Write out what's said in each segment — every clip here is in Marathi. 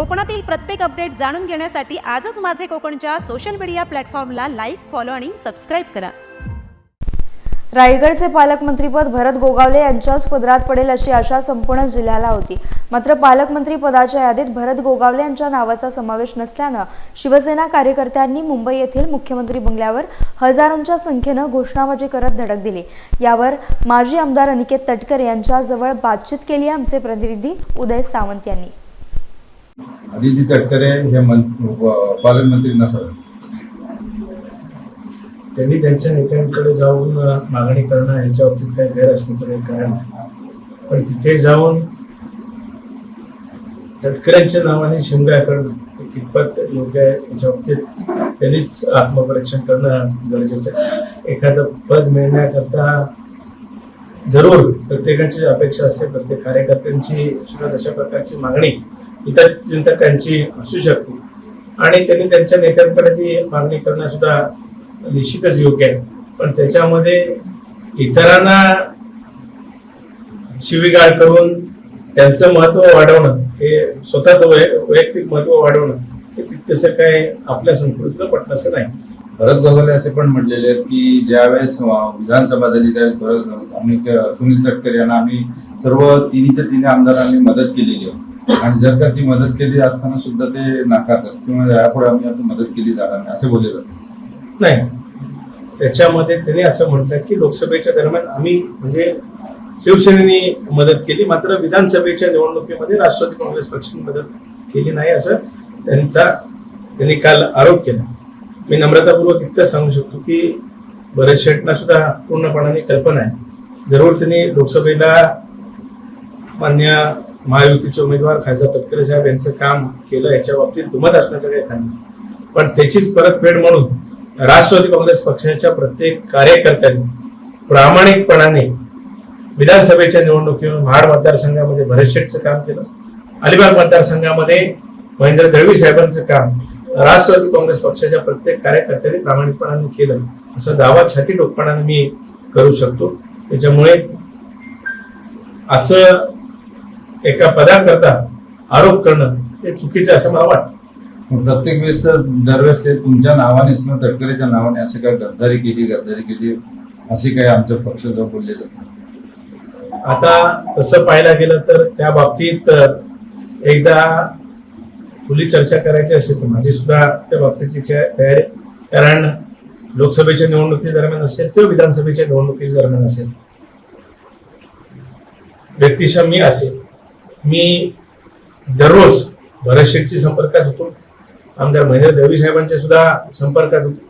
कोकणातील प्रत्येक अपडेट जाणून घेण्यासाठी आजच माझे कोकणच्या सोशल मीडिया प्लॅटफॉर्मला लाईक फॉलो आणि सबस्क्राईब करा. रायगडचे पालकमंत्रीपद भरत गोगावले यांच्याच पदरात पडेल अशी आशा संपूर्ण जिल्ह्याला होती. मात्र पालकमंत्री पदाच्या यादीत भरत गोगावले यांच्या नावाचा समावेश नसल्यानं शिवसेना कार्यकर्त्यांनी मुंबई येथील मुख्यमंत्री बंगल्यावर हजारोंच्या संख्येनं घोषणाबाजी करत धडक दिली. यावर माजी आमदार अनिकेत तटकर यांच्याजवळ बातचीत केली आमचे प्रतिनिधी उदय सावंत यांनी. आदिती तटकरे हे पालकमंत्री नसावे त्यांनी त्यांच्या नेत्यांकडे जाऊन मागणी करणं याच्या बाबतीत काही गैर असण्याचं काही कारण पण तिथे जाऊन तटकऱ्यांच्या नावाने शिमगा करणं कितपत योग्य आहे याच्या बाबतीत त्यांनीच आत्मपरीक्षण करणं गरजेचं आहे. एखादं पद मिळण्याकरता जरूर प्रत्येकाची अपेक्षा असते प्रत्येक कार्यकर्त्यांची सुद्धा तशा प्रकारची मागणी इतर चिंतकांची असू शकते. आणि त्यांनी त्यांच्या नेत्यांकडे ती मागणी करणं सुद्धा निश्चितच योग्य आहे. पण त्याच्यामध्ये इतरांना शिवीगाळ करून त्यांचं महत्त्व वाढवणं हे स्वतःच वैयक्तिक महत्त्व वाढवणं हे तितकंसं काय आपल्या संस्कृतीला पटणंसं नाही. भरत गोगावले असे पण म्हटलेले आहेत की ज्यावेळेस विधानसभा झाली त्यावेळेस भरत आम्ही सुनील तटकरे यांना आम्ही सर्व तिन्हीच्या तिन्ही आमदारांनी मदत केलेली आहे. आणि जर का ती मदत केली असताना सुद्धा ते नाकारतात किंवा यापुढे आम्ही आपली मदत केली जाणार नाही असे बोलले जाते नाही. त्याच्यामध्ये त्यांनी असं म्हटलं की लोकसभेच्या दरम्यान आम्ही म्हणजे शिवसेनेने मदत केली मात्र विधानसभेच्या निवडणुकीमध्ये राष्ट्रवादी काँग्रेस पक्षाने मदत केली नाही असं त्यांचा त्यांनी काल आरोप केला. मी नम्रतापूर्वक इतकं सांगू शकतो की भरत शेटना सुद्धा पूर्णपणाने कल्पना आहे. जरूर त्यांनी लोकसभेला मान्य महायुतीचे उमेदवार खासदार तटकरे साहेब यांचं काम केलं याच्या बाबतीत दुमत असण्याचं काही कारण नाही. पण त्याचीच परतफेड म्हणून राष्ट्रवादी काँग्रेस पक्षाच्या प्रत्येक कार्यकर्त्यांनी प्रामाणिकपणाने विधानसभेच्या निवडणुकीवर महाड मतदारसंघामध्ये भरत शेठचं काम केलं. अलिबाग मतदारसंघामध्ये महेंद्र दळवी साहेबांचं काम राष्ट्रवादी काँग्रेस पक्षाच्या प्रत्येक कार्यकर्त्यांनी प्रामाणिकपणाने केलं. असा दावा छाती टोकपणाने मी करू शकतो. त्याच्यामुळे असं एका पदाकरता आरोप करणं हे चुकीचं असं मला वाटतं. प्रत्येक वेळेस तर दरवेळेस ते तुमच्या नावाने किंवा तटकरेच्या नावाने असे काय गद्दारी केली गद्दारी केली असे काही आमच्या पक्षाजवळ बोलले जातात आता तसं पाहायला गेलं तर त्या बाबतीत एकदा खुली चर्चा करायची असेल तर माझी सुद्धा त्या बाबतीची तयारी आहे. कारण लोकसभेच्या निवडणुकी दरम्यान असेल किंवा विधानसभेच्या निवडणुकीच्या दरम्यान असेल. व्यक्तिशः मी असेल. मी दररोज भरत शेठची संपर्कात होतो. आमदार महेंद्र दळवी साहेबांच्या सुद्धा संपर्कात होतो.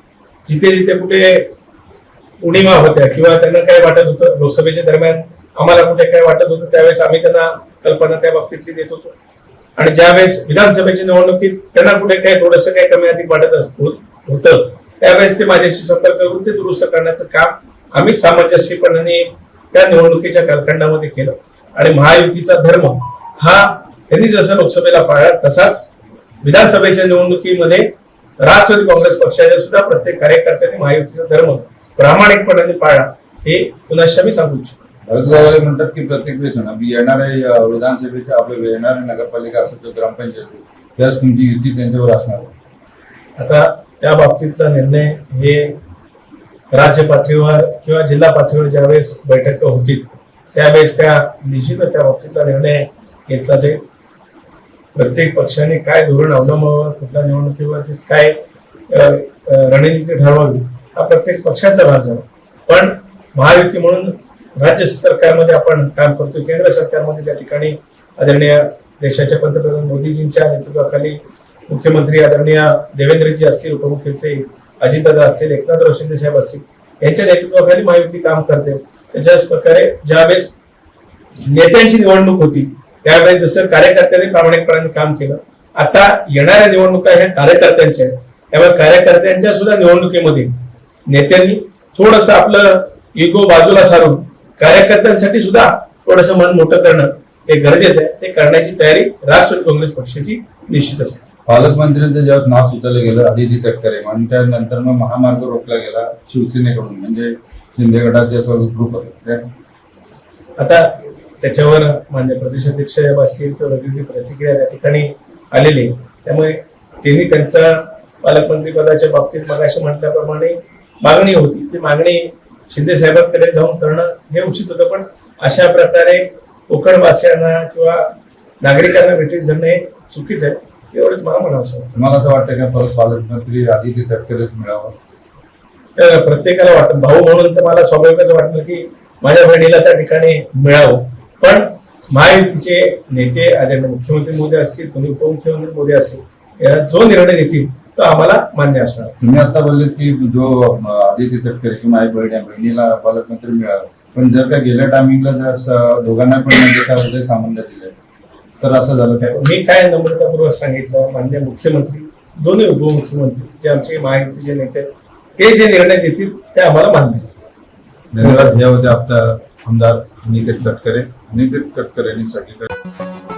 जिथे जिथे कुठे उणिवा होत्या किंवा त्यांना काय वाटत होतं लोकसभेच्या दरम्यान आम्हाला कुठे काय वाटत होतं त्यावेळेस आम्ही त्यांना कल्पना त्या बाबतीतली देत होतो. आणि ज्यावेळेस विधानसभेच्या निवडणुकीत त्यांना कुठे काय थोडस काय कमी अधिक वाटत अस- होत- होतं त्यावेळेस ते माझ्याशी संपर्क करून ते दुरुस्त करण्याचं काम आम्ही सामंजस्यपणाने त्या निवडणुकीच्या कालखंडामध्ये केलं. आणि महायुतीचा धर्म हा त्यांनी जसं लोकसभेला पाळला तसाच विधानसभेच्या निवडणुकीमध्ये राष्ट्रवादी काँग्रेस पक्षाच्या सुद्धा प्रत्येक कार्यकर्त्यांनी महायुतीचा धर्म प्रामाणिकपणाने पाळला हे पुनश्च मी सांगू इच्छितो म्हणतात की प्रत्येक वेळेस येणारे विधानसभेच्या आपले येणारे नगरपालिका असो किंवा ग्रामपंचायत त्याच तुमची युती त्यांच्यावर असणार. आता त्या बाबतीतला निर्णय हे राज्य पातळीवर किंवा जिल्हा पातळीवर ज्यावेळेस बैठक होतील त्यावेळेस त्या निश्चितच त्या बाबतीतला निर्णय घेतला जाईल. प्रत्येक पक्षाने काय धोरण अवलंबावं कुठल्या निवडणुकीवर काय रणनीती ठरवावी हा प्रत्येक पक्षाचा भाग झाला पण महायुती म्हणून राज्य सरकारमध्ये आपण काम करतो केंद्र सरकारमध्ये त्या ठिकाणी आदरणीय देशाच्या पंतप्रधान मोदीजींच्या नेतृत्वाखाली मुख्यमंत्री आदरणीय देवेंद्रजी असतील उपमुख्यमंत्री अजितदादा असतील एकनाथ शिंदे साहेब असतील यांच्या नेतृत्वाखाली महायुती काम करते. त्याच्याच प्रकारे ज्यावेळेस नेत्यांची निवडणूक होती त्यावेळेस जसं कार्यकर्त्यांनी प्रामाणिकपणाने काम केलं आता येणाऱ्या निवडणुका ह्या कार्यकर्त्यांच्या आहेत. त्यामुळे कार्यकर्त्यांच्या सुद्धा निवडणुकीमध्ये नेत्यांनी थोडस आपलं इगो बाजूला सारून कार्यकर्त्यांसाठी सुद्धा थोडस मन मोठं करणं हे गरजेचं आहे. ते करण्याची तयारी राष्ट्रवादी काँग्रेस पक्षाची निश्चितच आहे. पालकमंत्र्यांचं ज्यावेळेस नाव सुचवलं गेलं आदिती तटकरे आणि त्यानंतर मग महामार्ग रोखला गेला शिवसेनेकडून म्हणजे शिंदे गटाचे ग्रुप होते. आता त्याच्यावर मान्य प्रदेशाध्यक्ष असतील किंवा वेगवेगळी प्रतिक्रिया त्या ठिकाणी आलेले त्यामुळे त्यांनी त्यांचा पालकमंत्री पदाच्या बाबतीत मगाशी म्हटल्याप्रमाणे मागणी होती. ती मागणी शिंदे साहेबांकडे जाऊन करणं हे उचित होतं पण अशा प्रकारे कोकणवासियांना किंवा नागरिकांना भेटीस धरणे हे चुकीचं आहे. एवढंच मला म्हणावं तुम्हाला असं वाटतं का परत पालकमंत्री आदित्य तटकरेच मिळावं? प्रत्येकाला वाटत. भाऊ म्हणून तर मला स्वाभाविकच वाटलं की माझ्या बहिणीला त्या ठिकाणी मिळावं. पण महायुतीचे नेते आदरणीय मुख्यमंत्री मोदी असतील कोणी उपमुख्यमंत्री मोदी असतील या जो निर्णय घेतील तो आम्हाला मान्य असणार. तुम्ही आता बोलले की जो आदित्य तटकरे की माझी बहीण बहिणीला पालकमंत्री मिळावं पण जर का गेल्या टायमिंगला जर दोघांना पण म्हणजे सामान्य दिले तर असं झालं तर मी काय नम्रतापूर्वक सांगितलं मान्य मुख्यमंत्री दोन्ही उपमुख्यमंत्री जे आमचे महायुतीचे नेते हे जे निर्णय घेतील ते आम्हाला मान्य. धन्यवाद. हे होते आपल्या आमदार अनिकेत तटकरे अनिकेत तटकरे यांनी साठी